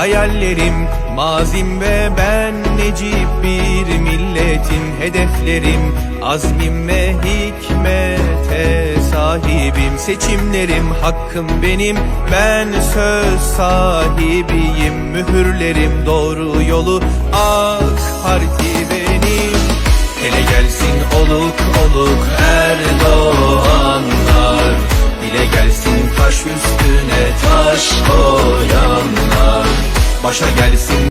hayallerim Mazim ve ben necip bir milletin hedeflerim. Azmim ve hikmete sahibim Seçimlerim hakkım benim. Ben söz sahibiyim Mühürlerim doğru yolu. AK Parti benim. Hele gelsin oluk oluk Erdoğanlar. Dile gelsin taş üstüne taş koyanlar Başa gelsin